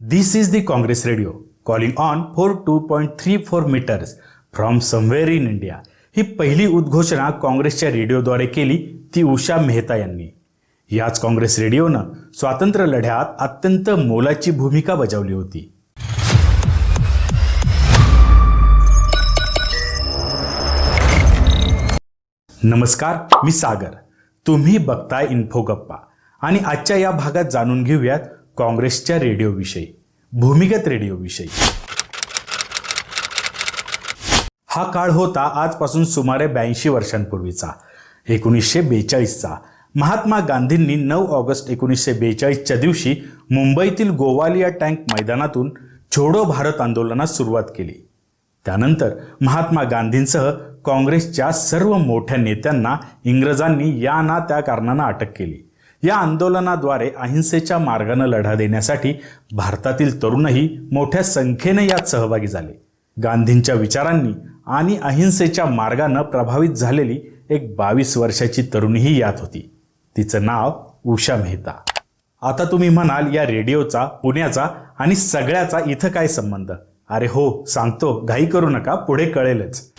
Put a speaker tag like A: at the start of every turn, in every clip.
A: This is the Congress Radio calling on for 2.34 meters from somewhere in India. ही पहिली उद्घोषणा काँग्रेसच्या रेडिओद्वारे केली ती उषा मेहता यांनी. याच काँग्रेस रेडिओनं स्वातंत्र्य लढ्यात अत्यंत मोलाची भूमिका बजावली होती. नमस्कार मी सागर. तुम्ही बघताय इन्फो गप्पा आणि आजच्या या भागात जाणून घेऊयात काँग्रेसच्या रेडिओविषयी भूमिगत रेडिओविषयी. हा काळ होता आजपासून सुमारे ब्याऐंशी वर्षांपूर्वीचा एकोणीसशे बेचाळीसचा. महात्मा गांधींनी नऊ ऑगस्ट एकोणीसशे बेचाळीसच्या दिवशी मुंबईतील गोवालिया टँक मैदानातून छोडो भारत आंदोलनास सुरुवात केली. त्यानंतर महात्मा गांधींसह काँग्रेसच्या सर्व मोठ्या नेत्यांना इंग्रजांनी या ना त्या कारणानं अटक केली. या आंदोलनाद्वारे अहिंसेच्या मार्गानं लढा देण्यासाठी भारतातील तरुणही मोठ्या संख्येने यात सहभागी झाले. गांधींच्या विचारांनी आणि अहिंसेच्या मार्गानं प्रभावित झालेली एक बावीस वर्षाची तरुणीही यात होती. तिचं नाव उषा मेहता. आता तुम्ही म्हणाल या रेडिओचा पुण्याचा आणि सगळ्याचा इथं काय संबंध? अरे हो सांगतो घाई करू नका पुढे कळेलच.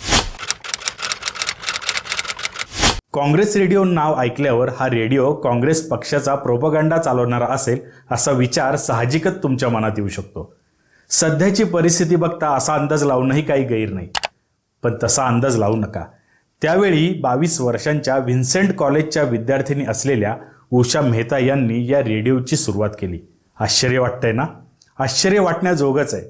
A: काँग्रेस रेडिओ नाव ऐकल्यावर हा रेडिओ काँग्रेस पक्षाचा प्रोपगंडा चालवणारा असेल असा विचार साहजिकच तुमच्या मनात येऊ शकतो. सध्याची परिस्थिती बघता असा अंदाज लावणंही काही गैर नाही. पण तसा अंदाज लावू नका. त्यावेळी बावीस वर्षांच्या व्हिन्सेंट कॉलेजच्या विद्यार्थिनी असलेल्या उषा मेहता यांनी या रेडिओची सुरुवात केली. आश्चर्य वाटतंय ना? आश्चर्य वाटण्याजोगच आहे.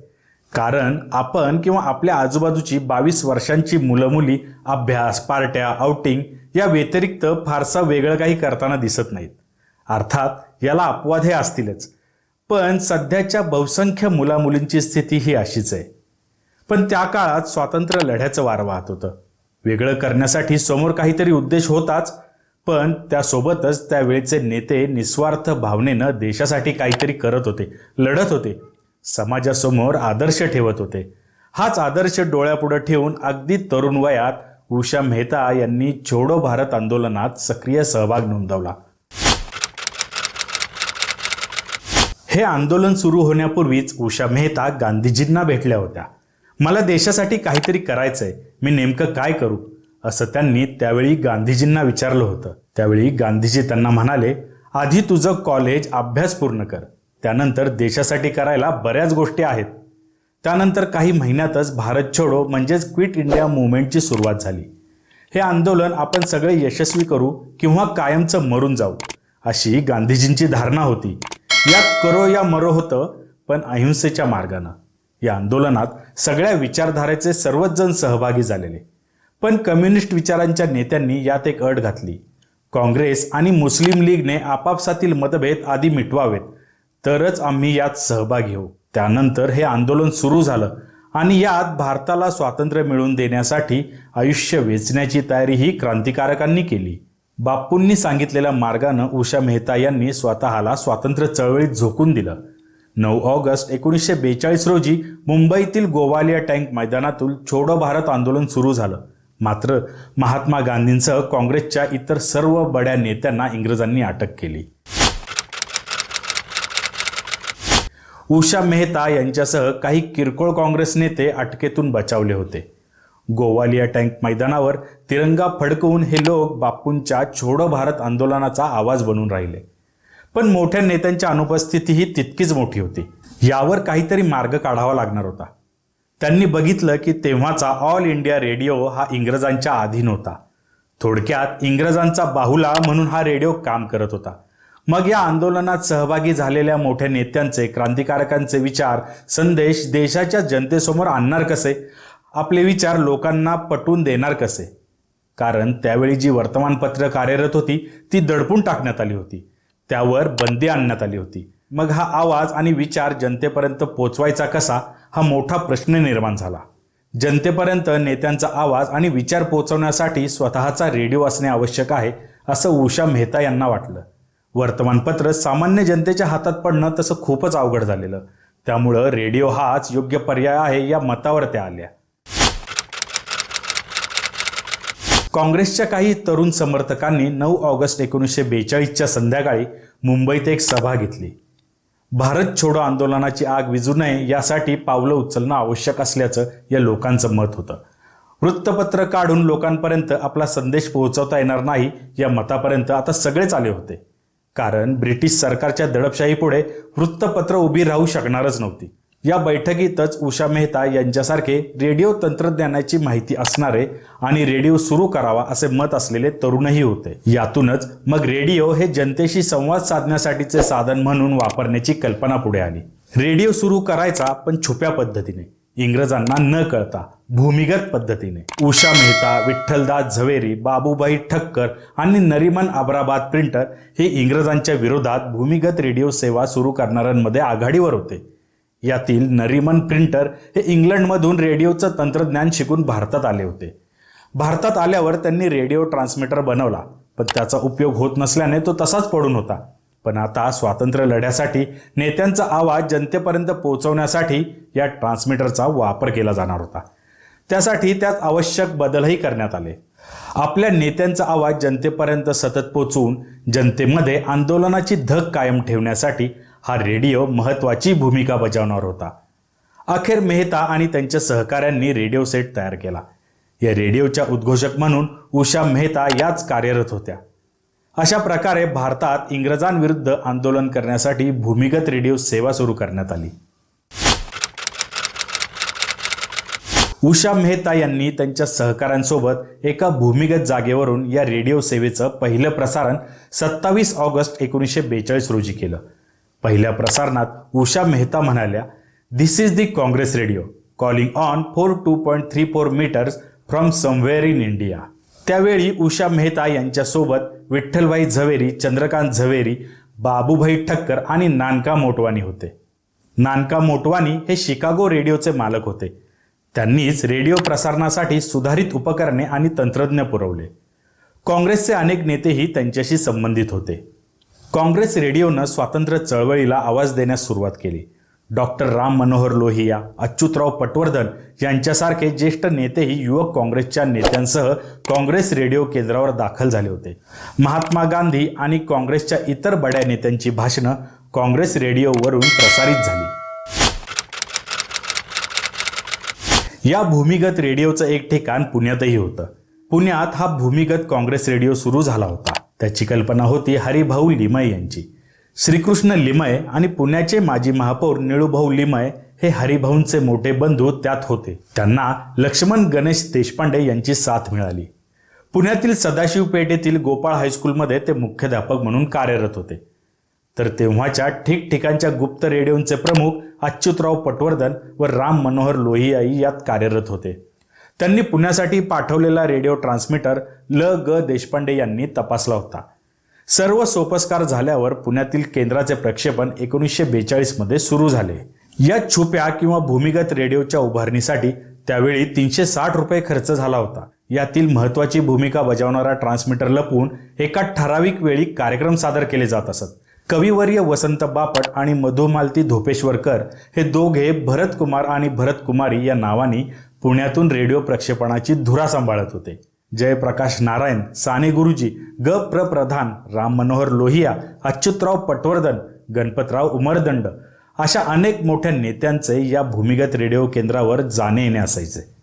A: कारण आपण किंवा आपल्या आजूबाजूची बावीस वर्षांची मुलं मुली अभ्यास पार्ट्या आउटिंग या व्यतिरिक्त फारसा वेगळं काही करताना दिसत नाहीत. अर्थात याला अपवाद हे असतीलच. पण सध्याच्या बहुसंख्य मुलामुलींची स्थिती ही अशीच आहे. पण त्या काळात स्वातंत्र्य लढ्याचं वार वाहत होतं. वेगळं करण्यासाठी समोर काहीतरी उद्देश होताच पण त्यासोबतच त्यावेळेचे नेते निस्वार्थ भावनेनं देशासाठी काहीतरी करत होते लढत होते. समाजासमोर आदर्श ठेवत होते. हाच आदर्श डोळ्यापुढं ठेवून अगदी तरुण वयात उषा मेहता यांनी छोडो भारत आंदोलनात सक्रिय सहभाग नोंदवला. हे आंदोलन सुरू होण्यापूर्वीच उषा मेहता गांधीजींना भेटल्या होत्या. मला देशासाठी काहीतरी करायचंय मी नेमकं काय करू? असं त्यांनी त्यावेळी गांधीजींना विचारलं होतं. त्यावेळी गांधीजी त्यांना म्हणाले आधी तुझं कॉलेज अभ्यास पूर्ण कर. त्यानंतर देशासाठी करायला बऱ्याच गोष्टी आहेत. त्यानंतर काही महिन्यातच भारत छोडो म्हणजेच क्विट इंडिया मुवमेंटची सुरुवात झाली. हे आंदोलन आपण सगळे यशस्वी करू किंवा कायमचं मरून जाऊ अशी गांधीजींची धारणा होती. यात करो या मरो होतं पण अहिंसेच्या मार्गानं. या आंदोलनात सगळ्या विचारधारेचे सर्वच जण सहभागी झालेले. पण कम्युनिस्ट विचारांच्या नेत्यांनी यात एक अट घातली. काँग्रेस आणि मुस्लिम लीगने आपापसातील मतभेद आधी मिटवावेत तरच आम्ही यात सहभागी घेऊ त्यानंतर हे आंदोलन सुरू झालं आणि यात भारताला स्वातंत्र्य मिळवून देण्यासाठी आयुष्य वेचण्याची तयारी ही क्रांतिकारकांनी केली. बापूंनी सांगितलेल्या मार्गानं उषा मेहता यांनी स्वतःला स्वातंत्र्य चळवळीत झोकून दिलं. नऊ ऑगस्ट एकोणीसशे बेचाळीस रोजी मुंबईतील गोवालिया टँक मैदानातून छोडो भारत आंदोलन सुरू झालं. मात्र महात्मा गांधींसह काँग्रेसच्या इतर सर्व बड्या नेत्यांना इंग्रजांनी अटक केली. उषा मेहता यांच्यासह काही किरकोळ काँग्रेस नेते अटकेतून बचावले होते. गोवालिया टँक मैदानावर तिरंगा फडकवून हे लोक बापूंच्या छोडो भारत आंदोलनाचा आवाज बनून राहिले. पण मोठ्या नेत्यांच्या अनुपस्थिती ही तितकीच मोठी होती. यावर काहीतरी मार्ग काढावा लागणार होता. त्यांनी बघितलं की तेव्हाचा ऑल इंडिया रेडिओ हा इंग्रजांच्या अधीन होता. थोडक्यात इंग्रजांचा बाहुला म्हणून हा रेडिओ काम करत होता. मग या आंदोलनात सहभागी झालेल्या मोठ्या नेत्यांचे क्रांतिकारकांचे विचार संदेश देशाच्या जनतेसमोर आणणार कसे? आपले विचार लोकांना पटवून देणार कसे? कारण त्यावेळी जी वर्तमानपत्र कार्यरत होती ती दडपून टाकण्यात आली होती. त्यावर बंदी आणण्यात आली होती. मग हा आवाज आणि विचार जनतेपर्यंत पोचवायचा कसा? हा मोठा प्रश्न निर्माण झाला. जनतेपर्यंत नेत्यांचा आवाज आणि विचार पोचवण्यासाठी स्वतःचा रेडिओ असणे आवश्यक आहे असं उषा मेहता यांना वाटलं. वर्तमानपत्र सामान्य जनतेच्या हातात पडणं तसं खूपच अवघड झालेलं. त्यामुळं रेडिओ हाच योग्य पर्याय आहे या मतावर त्या आल्या. काँग्रेसच्या काही तरुण समर्थकांनी नऊ ऑगस्ट एकोणीसशे बेचाळीसच्या संध्याकाळी मुंबईत एक सभा घेतली. भारत छोडो आंदोलनाची आग विजू नये यासाठी पावलं उचलणं आवश्यक असल्याचं या लोकांचं मत होतं. वृत्तपत्र काढून लोकांपर्यंत आपला संदेश पोहोचवता येणार नाही या मतापर्यंत आता सगळेच आले होते. कारण ब्रिटिश सरकारच्या दडपशाहीपुढे वृत्तपत्र उभी राहू शकणारच नव्हती. या बैठकीतच उषा मेहता यांच्यासारखे रेडिओ तंत्रज्ञानाची माहिती असणारे आणि रेडिओ सुरू करावा असे मत असलेले तरुणही होते. यातूनच मग रेडिओ हे जनतेशी संवाद साधण्यासाठीचे साधन म्हणून वापरण्याची कल्पना पुढे आली. रेडिओ सुरू करायचा पण छुप्या पद्धतीने. इंग्रजांना न कळता भूमिगत पद्धतीने. उषा मेहता विठ्ठलदास झवेरी बाबूभाई ठक्कर आणि नरिमन अब्राबाद प्रिंटर हे इंग्रजांच्या विरोधात भूमिगत रेडिओ सेवा सुरू करणाऱ्यांमध्ये आघाडीवर होते. यातील नरिमन प्रिंटर हे इंग्लंडमधून रेडिओचं तंत्रज्ञान शिकून भारतात आले होते. भारतात आल्यावर त्यांनी रेडिओ ट्रान्समीटर बनवला पण त्याचा उपयोग होत नसल्याने तो तसाच पडून होता. पण आता स्वातंत्र्य लढ्यासाठी नेत्यांचा आवाज जनतेपर्यंत पोहोचवण्यासाठी या ट्रान्समीटरचा वापर केला जाणार होता. त्यासाठी त्यात आवश्यक बदलही करण्यात आले. आपल्या नेत्यांचा आवाज जनतेपर्यंत सतत पोचवून जनतेमध्ये आंदोलनाची धग कायम ठेवण्यासाठी हा रेडिओ महत्त्वाची भूमिका बजावणार होता. अखेर मेहता आणि त्यांच्या सहकाऱ्यांनी रेडिओ सेट तयार केला. या रेडिओच्या उद्घोषक म्हणून उषा मेहता याच कार्यरत होत्या. अशा प्रकारे भारतात इंग्रजांविरुद्ध आंदोलन करण्यासाठी भूमिगत रेडिओ सेवा सुरू करण्यात आली. उषा मेहता यांनी त्यांच्या सहकाऱ्यांसोबत एका भूमिगत जागेवरून या रेडिओ सेवेचं पहिलं प्रसारण सत्तावीस ऑगस्ट एकोणीसशे बेचाळीस रोजी केलं. पहिल्या प्रसारणात उषा मेहता म्हणाल्या this is the Congress radio calling on four two point three four metres from somewhere in India त्यावेळी उषा मेहता यांच्यासोबत विठ्ठलभाई झवेरी चंद्रकांत झवेरी बाबूभाई ठक्कर आणि नानका मोटवानी होते. नानका मोटवानी हे शिकागो रेडिओचे मालक होते. त्यांनीच रेडिओ प्रसारणासाठी सुधारित उपकरणे आणि तंत्रज्ञ पुरवले. काँग्रेसचे अनेक नेतेही त्यांच्याशी संबंधित होते. काँग्रेस रेडिओनं स्वातंत्र्य चळवळीला आवाज देण्यास सुरुवात केली. डॉक्टर राम मनोहर लोहिया अच्युतराव पटवर्धन यांच्यासारखे ज्येष्ठ नेतेही युवक काँग्रेसच्या नेत्यांसह काँग्रेस रेडिओ केंद्रावर दाखल झाले होते. महात्मा गांधी आणि काँग्रेसच्या इतर बड्या नेत्यांची भाषणं काँग्रेस रेडिओवरून प्रसारित झाली. या भूमिगत रेडिओचं एक ठिकाण पुण्यातही होतं. पुण्यात हा भूमिगत काँग्रेस रेडिओ सुरू झाला होता. त्याची कल्पना होती हरिभाऊ लिमय यांची. श्रीकृष्ण लिमय आणि पुण्याचे माजी महापौर निळूभाऊ लिमय हे हरिभाऊंचे मोठे बंधू त्यात होते. त्यांना लक्ष्मण गणेश देशपांडे यांची साथ मिळाली. पुण्यातील सदाशिव पेठेतील गोपाळ हायस्कूलमध्ये ते मुख्याध्यापक म्हणून कार्यरत होते. तर तेव्हाच्या ठिकठिकाणच्या गुप्त रेडिओचे प्रमुख अच्युतराव पटवर्धन व राम मनोहर लोहियाई यात कार्यरत होते. त्यांनी पुण्यासाठी पाठवलेला रेडिओ ट्रान्समीटर ल ग देशपांडे यांनी तपासला होता. सर्व सोपस्कार झाल्यावर पुण्यातील केंद्राचे प्रक्षेपण एकोणीसशे बेचाळीसमध्ये सुरू झाले. या छुप्या किंवा भूमिगत रेडिओच्या उभारणीसाठी त्यावेळी तीनशे साठ रुपये खर्च झाला होता. यातील महत्त्वाची भूमिका बजावणारा ट्रान्समीटर लपवून एका ठराविक वेळी कार्यक्रम सादर केले जात असत. कविवर्य वसंत बापट आणि मधुमालती धोपेश्वरकर हे दोघे भरतकुमार आणि भरतकुमारी या नावानी पुण्यातून रेडिओ प्रक्षेपणाची धुरा सांभाळत होते. जयप्रकाश नारायण साने गुरुजी ग प्र प्रधान राम मनोहर लोहिया अच्युतराव पटवर्धन गणपतराव उमरदंड अशा अनेक मोठ्या नेत्यांचे या भूमिगत रेडिओ केंद्रावर जाणे येणे असायचे.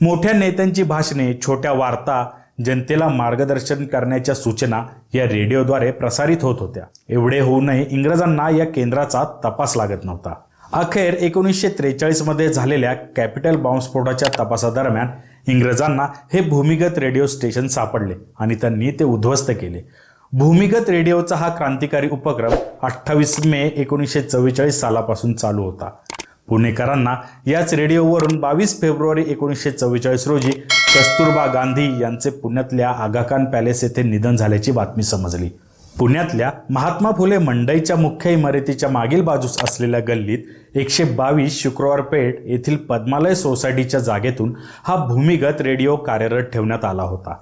A: मोठ्या नेत्यांची भाषणे छोट्या वार्ता जनतेला मार्गदर्शन करण्याच्या सूचना या रेडिओद्वारे प्रसारित होत होत्या. एवढे होऊनही इंग्रजांना या केंद्राचा तपास लागत नव्हता. अखेर एकोणीसशे त्रेचाळीसमध्ये झालेल्या कॅपिटल बॉम्बस्फोटाच्या तपासादरम्यान इंग्रजांना हे भूमिगत रेडिओ स्टेशन सापडले आणि त्यांनी ते उद्ध्वस्त केले. भूमिगत रेडिओचा हा क्रांतिकारी उपक्रम अठ्ठावीस मे एकोणीसशे चव्वेचाळीस सालापासून चालू होता. पुणेकरांना याच रेडिओवरून बावीस फेब्रुवारी एकोणीसशे चव्वेचाळीस रोजी कस्तुरबा गांधी यांचे पुण्यातल्या आगाखान पॅलेस येथे निधन झाल्याची बातमी समजली. पुण्यातल्या महात्मा फुले मंडईच्या मुख्य इमारतीच्या मागील बाजूस असलेल्या गल्लीत एकशे बावीस शुक्रवार पेठ येथील पद्मालय सोसायटीच्या जागेतून हा भूमिगत रेडिओ कार्यरत ठेवण्यात आला होता.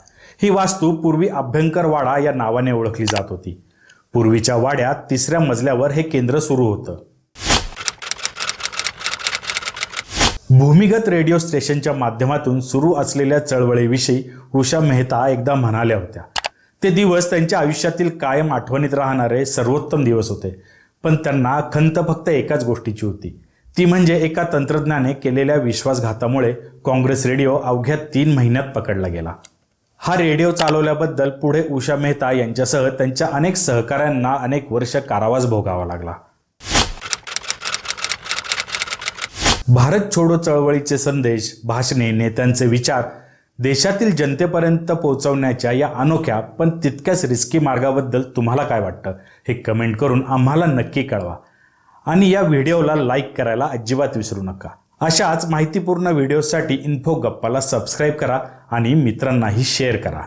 A: ही वास्तू पूर्वी अभ्यंकर वाडा या नावाने ओळखली जात होती. पूर्वीच्या वाड्यात तिसऱ्या मजल्यावर हे केंद्र सुरू होतं. भूमिगत रेडिओ स्टेशनच्या माध्यमातून सुरू असलेल्या चळवळीविषयी उषा मेहता एकदा म्हणाल्या होत्या. ते दिवस त्यांच्या आयुष्यातील कायम आठवणीत राहणारे सर्वोत्तम दिवस होते. पण त्यांना खंत फक्त एकाच गोष्टीची होती. ती म्हणजे एका तंत्रज्ञाने केलेल्या विश्वासघातामुळे काँग्रेस रेडिओ अवघ्या तीन महिन्यात पकडला गेला. हा रेडिओ चालवल्याबद्दल पुढे उषा मेहता यांच्यासह त्यांच्या अनेक सहकाऱ्यांना अनेक वर्ष कारावास भोगावा लागला. भारत छोडो चळवळीचे संदेश भाषणे नेत्यांचे विचार देशातील जनतेपर्यंत पोहोचवण्याच्या या अनोख्या पण तितक्याच रिस्की मार्गाबद्दल तुम्हाला काय वाटतं? हे कमेंट करून आम्हाला नक्की कळवा. आणि या व्हिडिओला लाईक करायला अजिबात विसरू नका. अशाच माहितीपूर्ण व्हिडिओसाठी इन्फो गप्पाला सबस्क्राईब करा आणि मित्रांनाही शेअर करा.